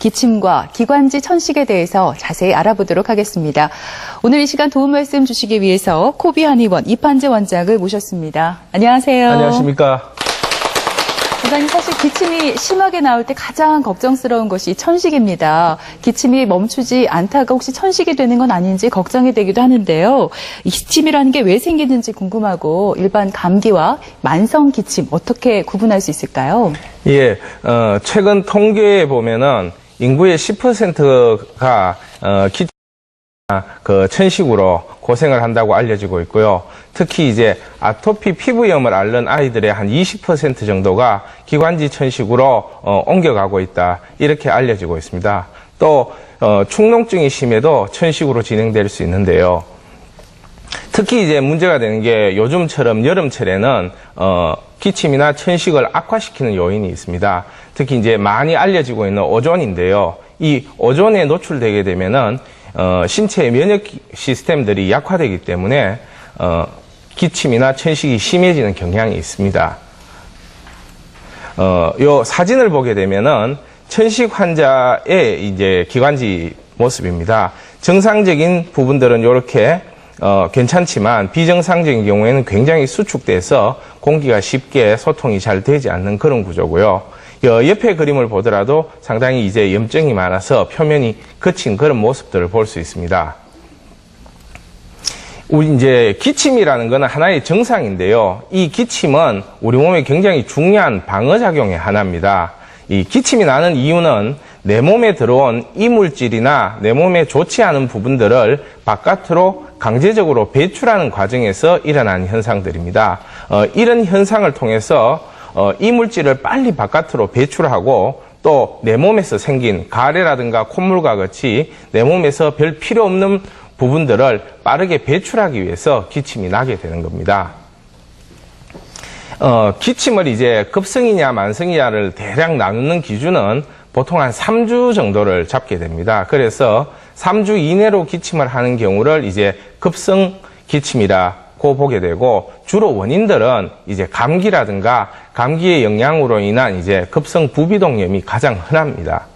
기침과 기관지 천식에 대해서 자세히 알아보도록 하겠습니다. 오늘 이 시간 도움 말씀 주시기 위해서 코비 한의원 이판재 원장을 모셨습니다. 안녕하세요. 안녕하십니까. 원장님 사실 기침이 심하게 나올 때 가장 걱정스러운 것이 천식입니다. 기침이 멈추지 않다가 혹시 천식이 되는 건 아닌지 걱정이 되기도 하는데요. 이 기침이라는 게 왜 생기는지 궁금하고 일반 감기와 만성 기침 어떻게 구분할 수 있을까요? 예, 어, 최근 통계에 보면은 인구의 10%가 어, 기, 그 천식으로 고생을 한다고 알려지고 있고요. 특히 이제 아토피 피부염을 앓는 아이들의 한 20% 정도가 기관지 천식으로 어, 옮겨가고 있다. 이렇게 알려지고 있습니다. 또 어, 축농증이 심해도 천식으로 진행될 수 있는데요. 특히 이제 문제가 되는 게 요즘처럼 여름철에는 어, 기침이나 천식을 악화시키는 요인이 있습니다. 특히 이제 많이 알려지고 있는 오존인데요. 이 오존에 노출되게 되면은 어, 신체의 면역 시스템들이 약화되기 때문에 어, 기침이나 천식이 심해지는 경향이 있습니다. 어, 요 사진을 보게 되면은 천식 환자의 이제 기관지 모습입니다. 정상적인 부분들은 이렇게 어, 괜찮지만 비정상적인 경우에는 굉장히 수축돼서 공기가 쉽게 소통이 잘 되지 않는 그런 구조고요. 여, 옆에 그림을 보더라도 상당히 이제 염증이 많아서 표면이 거친 그런 모습들을 볼 수 있습니다. 우리 이제 기침이라는 것은 하나의 정상인데요. 이 기침은 우리 몸에 굉장히 중요한 방어 작용의 하나입니다. 이 기침이 나는 이유는 내 몸에 들어온 이물질이나 내 몸에 좋지 않은 부분들을 바깥으로 강제적으로 배출하는 과정에서 일어나는 현상들입니다. 어, 이런 현상을 통해서 어, 이물질을 빨리 바깥으로 배출하고 또 내 몸에서 생긴 가래라든가 콧물과 같이 내 몸에서 별 필요 없는 부분들을 빠르게 배출하기 위해서 기침이 나게 되는 겁니다. 어, 기침을 이제 급성이냐 만성이냐를 대략 나누는 기준은 보통 한 3주 정도를 잡게 됩니다. 그래서 3주 이내로 기침을 하는 경우를 이제 급성 기침이라고 보게 되고 주로 원인들은 이제 감기라든가 감기의 영향으로 인한 이제 급성 부비동염이 가장 흔합니다.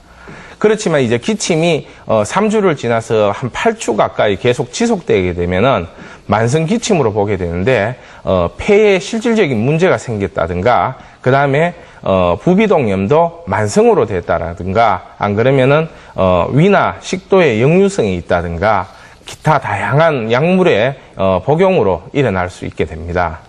그렇지만 이제 기침이 어 3주를 지나서 한 8주 가까이 계속 지속되게 되면은 만성 기침으로 보게 되는데 어 폐에 실질적인 문제가 생겼다든가 그다음에 어 부비동염도 만성으로 됐다라든가 안 그러면은 어 위나 식도에 역류성이 있다든가 기타 다양한 약물의 어 복용으로 일어날 수 있게 됩니다.